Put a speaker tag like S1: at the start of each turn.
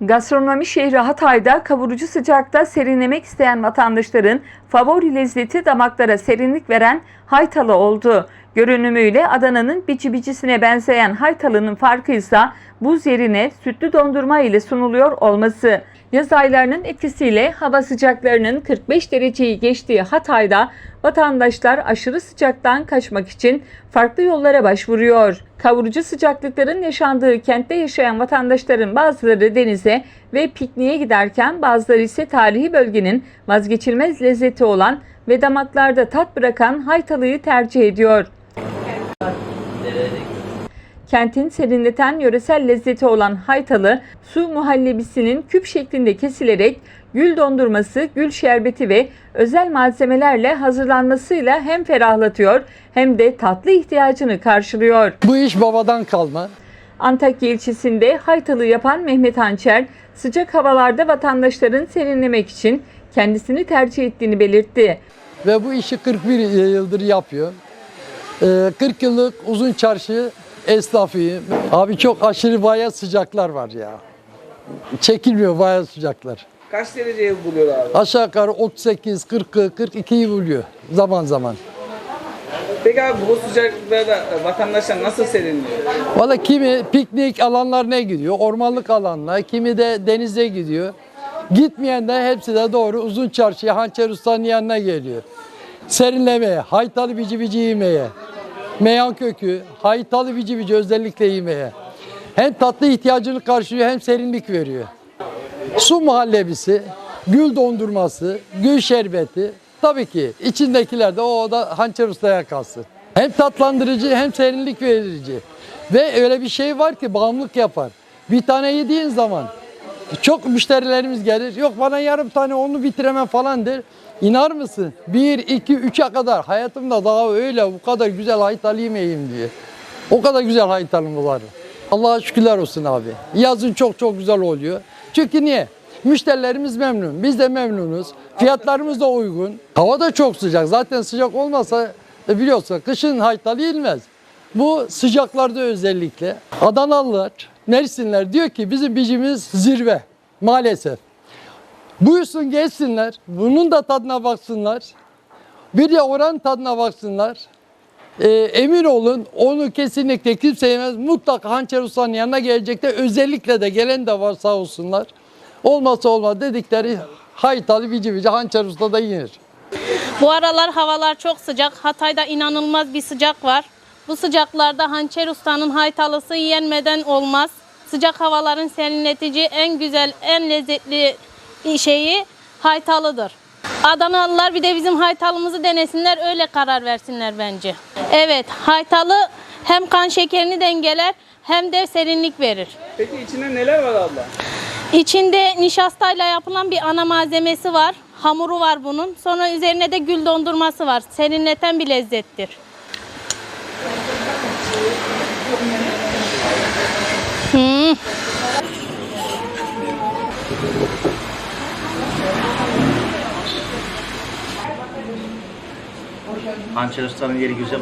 S1: Gastronomi şehri Hatay'da kavurucu sıcakta serinlemek isteyen vatandaşların favori lezzeti damaklara serinlik veren haytalı oldu. Görünümüyle Adana'nın bici bicisine benzeyen haytalının farkı ise buz yerine sütlü dondurma ile sunuluyor olması. Yaz aylarının etkisiyle hava sıcaklarının 45 dereceyi geçtiği Hatay'da vatandaşlar aşırı sıcaktan kaçmak için farklı yollara başvuruyor. Kavurucu sıcaklıkların yaşandığı kentte yaşayan vatandaşların bazıları denize ve pikniğe giderken bazıları ise tarihi bölgenin vazgeçilmez lezzeti olan ve damaklarda tat bırakan haytalıyı tercih ediyor. Kentin serinleten yöresel lezzeti olan haytalı su muhallebisinin küp şeklinde kesilerek gül dondurması, gül şerbeti ve özel malzemelerle hazırlanmasıyla hem ferahlatıyor hem de tatlı ihtiyacını karşılıyor.
S2: Bu iş babadan kalma.
S1: Antakya ilçesinde haytalı yapan Mehmet Hançer sıcak havalarda vatandaşların serinlemek için kendisini tercih ettiğini belirtti.
S2: Ve bu işi 41 yıldır yapıyor. Ee, 40 yıllık uzun çarşı esnafıyım. Abi çok aşırı bayağı sıcaklar var ya. Çekilmiyor bayağı sıcaklar.
S3: Kaç dereceye buluyor abi?
S2: Aşağı yukarı 38, 40, 42'yi buluyor zaman zaman.
S3: Peki abi bu sıcaklıklarda e, vatandaşlar nasıl serinliyor?
S2: Valla kimi piknik alanlarına gidiyor, ormanlık alanlar, kimi de denize gidiyor. Gitmeyen de hepsi de doğru uzun çarşıya Hançer Usta'nın yanına geliyor. Serinlemeye, haytalı bici bici yemeye, meyan kökü, haytalı bici bici özellikle yemeye. Hem tatlı ihtiyacını karşılıyor hem serinlik veriyor. Su muhallebisi, gül dondurması, gül şerbeti. Tabii ki içindekiler de o da hançer ustaya kalsın. Hem tatlandırıcı hem serinlik verici. Ve öyle bir şey var ki bağımlılık yapar. Bir tane yediğin zaman çok müşterilerimiz gelir. Yok bana yarım tane onu bitiremem falan der. İnar mısın? Bir, iki, üçe kadar hayatımda daha öyle bu kadar güzel haytalı yemeyeyim diye. O kadar güzel haytalım var. Allah'a şükürler olsun abi. Yazın çok çok güzel oluyor. Çünkü niye? Müşterilerimiz memnun. Biz de memnunuz. Fiyatlarımız da uygun. Hava da çok sıcak. Zaten sıcak olmasa e, biliyorsun kışın haytalı yenmez. Bu sıcaklarda özellikle Adanalılar, Mersinler diyor ki bizim bicimiz zirve maalesef. Buyursun gelsinler, bunun da tadına baksınlar. Bir de oranın tadına baksınlar. Ee, emin olun onu kesinlikle kimse yemez. Mutlaka Hançer Usta'nın yanına gelecekte özellikle de gelen de var sağ olsunlar. Olmazsa olmaz dedikleri haytalı bici bici Hançer Usta'da yenir.
S4: Bu aralar havalar çok sıcak. Hatay'da inanılmaz bir sıcak var. Bu sıcaklarda hançer ustanın haytalısı yenmeden olmaz. Sıcak havaların serinletici en güzel, en lezzetli şeyi haytalıdır. Adanalılar bir de bizim haytalımızı denesinler, öyle karar versinler bence. Evet, haytalı hem kan şekerini dengeler hem de serinlik verir.
S3: Peki içinde neler var abla?
S4: İçinde nişastayla yapılan bir ana malzemesi var. Hamuru var bunun. Sonra üzerine de gül dondurması var. Serinleten bir lezzettir. Hmm.
S5: Hançer Usta'nın yeri güzel.